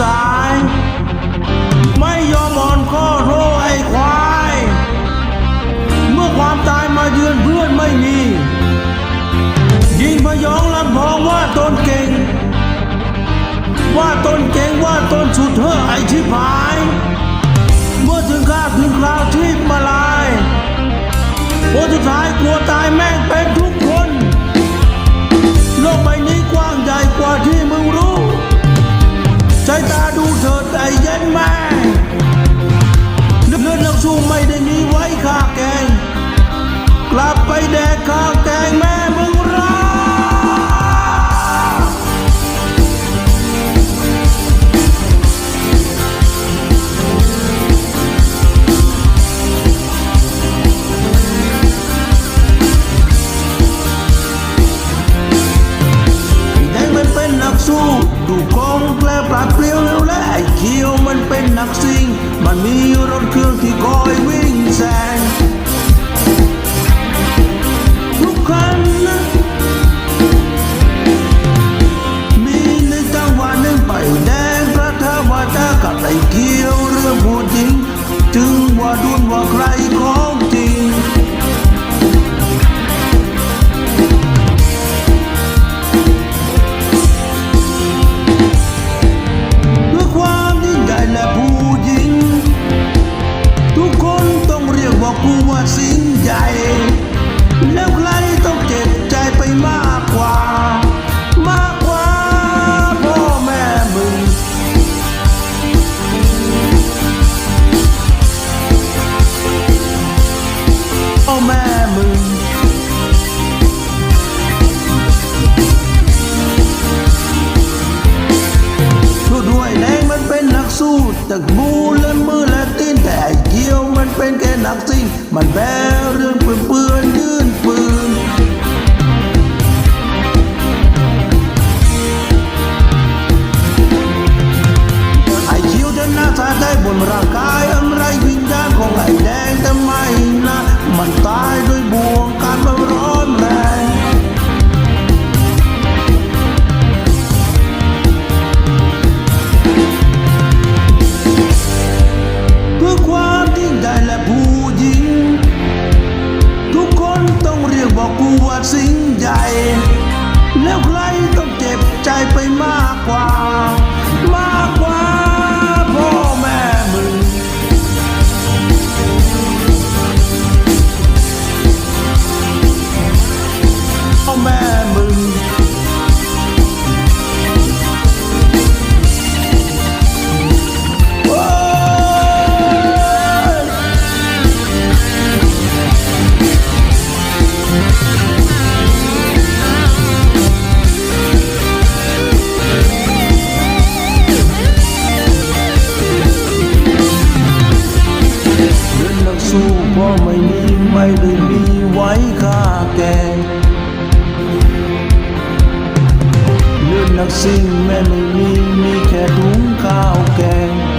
ซ้าย ไม่ยอมู้ ดูกงแกลปลาดเปลี่ยวแล้วและไอ้เขียวมันเป็นนักซิ่ง มันมีรถเครื่องที่คอยวิ่งแซง สู้จากบูและมือและตีนแต่ไอ้เกียวมันเป็นแค่หนักสิ่ง มันแบเรื่องเปื่อนๆยื่นปืน ไม่ได้มีไว้ค่าแก่เลือดนักสิ่งแม้ไม่มีมีแค่ถุงข้าวแกง